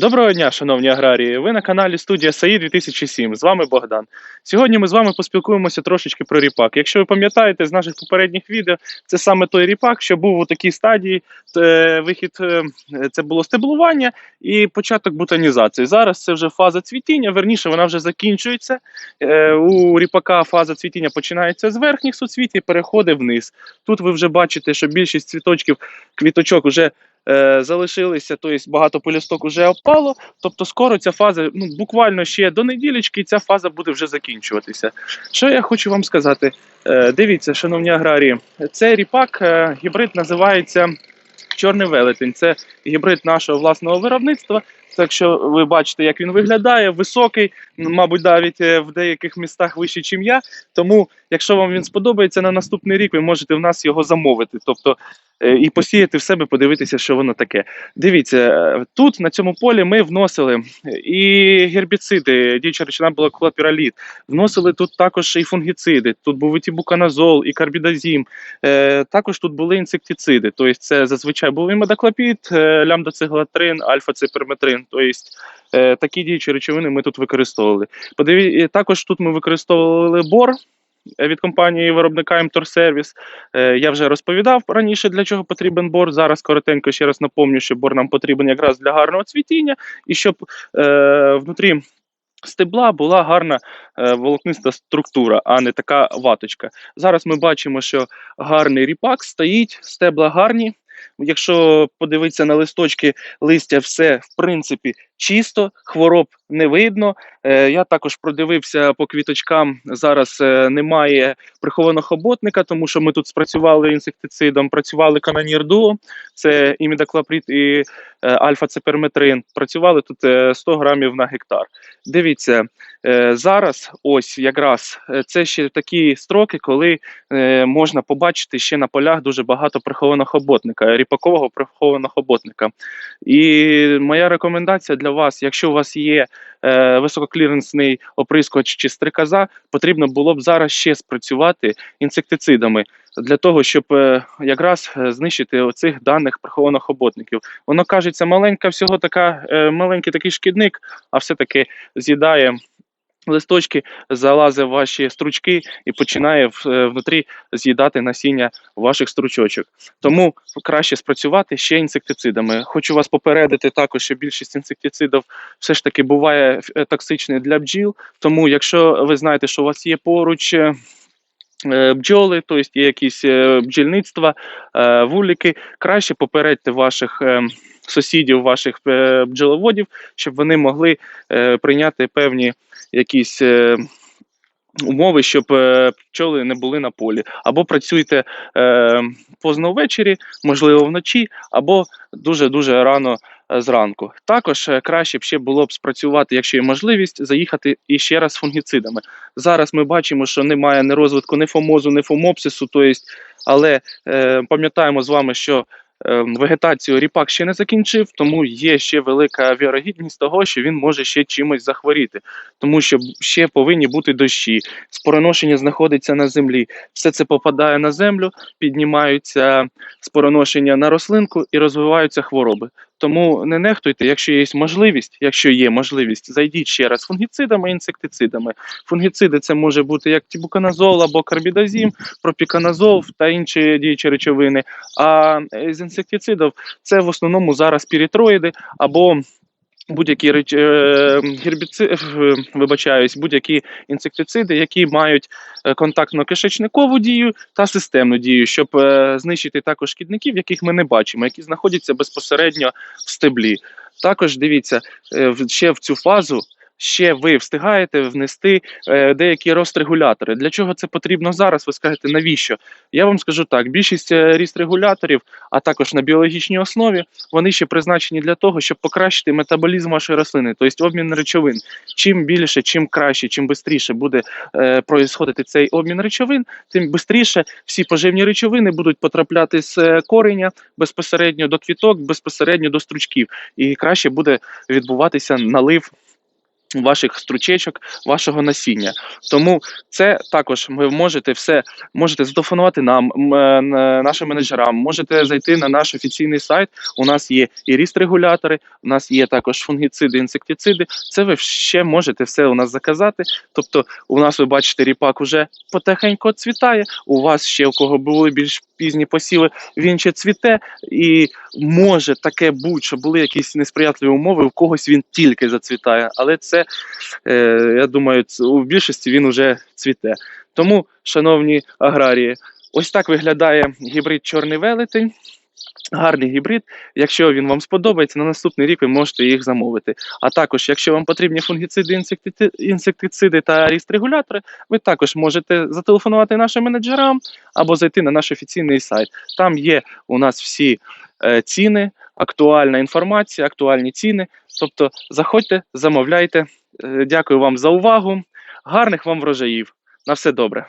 Доброго дня, шановні аграрії. Ви на каналі студія САІ 2007. З вами Богдан. Сьогодні ми з вами поспілкуємося трошечки про ріпак. Якщо ви пам'ятаєте з наших попередніх відео, це саме той ріпак, що був у такій стадії. е, Вихід е, це було стеблування і початок бутонізації. Зараз це вже фаза цвітіння. Верніше вона вже закінчується. Е, У ріпака фаза цвітіння починається з верхніх суцвіт і переходить вниз. Тут ви вже бачите, що більшість цвіточків, квіточок вже залишилися, тобто багато полісток вже опало. Тобто скоро ця фаза, ну буквально ще до неділечки, ця фаза буде вже закінчуватися. Що я хочу вам сказати? Е, дивіться, шановні аграрії, цей ріпак е, гібрид називається Чорний велетень. Це гібрид нашого власного виробництва. Так що ви бачите, як він виглядає, високий, мабуть, навіть е, в деяких містах вищий, ніж я. Тому, якщо вам він сподобається на наступний рік, ви можете в нас його замовити. Тобто е, і посіяти в себе, подивитися, що воно таке. Дивіться, е, тут на цьому полі ми вносили і гербіциди, діюча речовина була клопіраліт, вносили тут також і фунгіциди. Тут був і тібуканазол, і карбідазім. Також тут були інсектициди. Тобто, це зазвичай був і медоклопід, лямдоциглатрин, альфа-циперметрин. Тобто, е, такі діючі речовини ми тут використовували. Подиві... Також тут ми використовували бор. е, Від компанії виробника Мторсервіс. Е, Я вже розповідав раніше, для чого потрібен бор. Зараз коротенько ще раз напомню, що бор нам потрібен якраз для гарного цвітіння і щоб е, внутрі стебла була гарна е, волокниста структура, а не така ваточка. Зараз ми бачимо, що гарний ріпак стоїть, стебла гарні. Якщо подивитися на листочки, листя все в принципі чисто, хвороб не видно. Е, я також продивився по квіточкам. Зараз е, немає прихованого хоботника, тому що ми тут спрацювали інсектицидом, працювали канонір дуо, це імідаклаприд і е, альфа-циперметрин. Працювали тут е, 100 грамів на гектар. Дивіться, зараз ось якраз це ще такі строки, коли можна побачити ще на полях дуже багато прихованого хоботника, ріпакового прихованого хоботника. І моя рекомендація для вас, якщо у вас є е, висококліренсний оприскувач чи стрикоза, потрібно було б зараз ще спрацювати інсектицидами для того, щоб е, якраз е, знищити оцих даних прихованих хоботників. Воно кажеться маленька, всього така е, маленький такий шкідник, а все-таки з'їдає. Листочки залазить в ваші стручки і починає е, внутрі з'їдати насіння ваших стручочок. Тому краще спрацювати ще інсектицидами. Хочу вас попередити також, що більшість інсектицидів все ж таки буває е, токсичний для бджіл. Тому, якщо ви знаєте, що у вас є поруч. е, Бджоли, тобто є якісь бджільництва, вулики, краще попередьте ваших е, сусідів, ваших е, бджоловодів, щоб вони могли е, прийняти певні якісь е, умови, щоб пчоли не були на полі. Або працюйте е, поздно ввечері, можливо, вночі, або дуже-дуже рано е, зранку. Також краще б ще було б спрацювати, якщо є можливість, заїхати і ще раз фунгіцидами. Зараз ми бачимо, що немає ні розвитку ні фомозу, ні фомопсису, то есть, але е, пам'ятаємо з вами, що вегетацію ріпак ще не закінчив, тому є ще велика вірогідність того, що він може ще чимось захворіти, тому що ще повинні бути дощі, спороношення знаходиться на землі. Все це попадає на землю, піднімаються спороношення на рослинку і розвиваються хвороби. Тому не нехтуйте, якщо є можливість, якщо є можливість, зайдіть ще раз фунгіцидами інсектицидами. Фунгіциди це може бути як тібуканазол або карбідозім, пропіканазол та інші діючі речовини. А е, з інсектицидів це в основному зараз пірітроїди або будь-які е, гербіци... е, вибачаюсь, будь-які інсектициди, які мають е, контактно-кишечникову дію та системну дію, щоб знищити також шкідників, яких ми не бачимо, які знаходяться безпосередньо в стеблі. Також дивіться ще в цю фазу. Ще ви встигаєте внести е, деякі рострегулятори. Для чого це потрібно зараз? Ви скажете, навіщо? Я вам скажу так: більшість е, ріст-регуляторів, а також на біологічній основі, вони ще призначені для того, щоб покращити метаболізм вашої рослини, тобто обмін речовин. Чим більше, чим краще, чим швидше буде е, происходити цей обмін речовин, тим швидше всі поживні речовини будуть потрапляти з кореня безпосередньо до квіток, безпосередньо до стручків, і краще буде відбуватися налив ваших стручечок, вашого насіння. Тому це також ви можете все можете зателефонувати нам, е, н- нашим менеджерам, можете зайти на наш офіційний сайт. У нас є і ріст-регулятори, у нас є також фунгіциди, інсектициди. Це ви ще можете все у нас заказати. Тобто, у нас ви бачите, ріпак уже потихеньку цвітає. У вас ще у кого були більш пізні посіви, він ще цвіте, і може таке бути, що були якісь несприятливі умови, у когось він тільки зацвітає. Але це, е, я думаю, у більшості він уже цвіте. Тому, шановні аграрії, ось так виглядає гібрид чорний велетень. Гарний гібрид. Якщо він вам сподобається, на наступний рік ви можете їх замовити. А також, якщо вам потрібні фунгіциди, інсектициди та ріст-регулятори, ви також можете зателефонувати нашим менеджерам або зайти на наш офіційний сайт. Там є у нас всі е, ціни, актуальна інформація, актуальні ціни. Тобто заходьте, замовляйте. Е, Дякую вам за увагу. Гарних вам врожаїв. На все добре.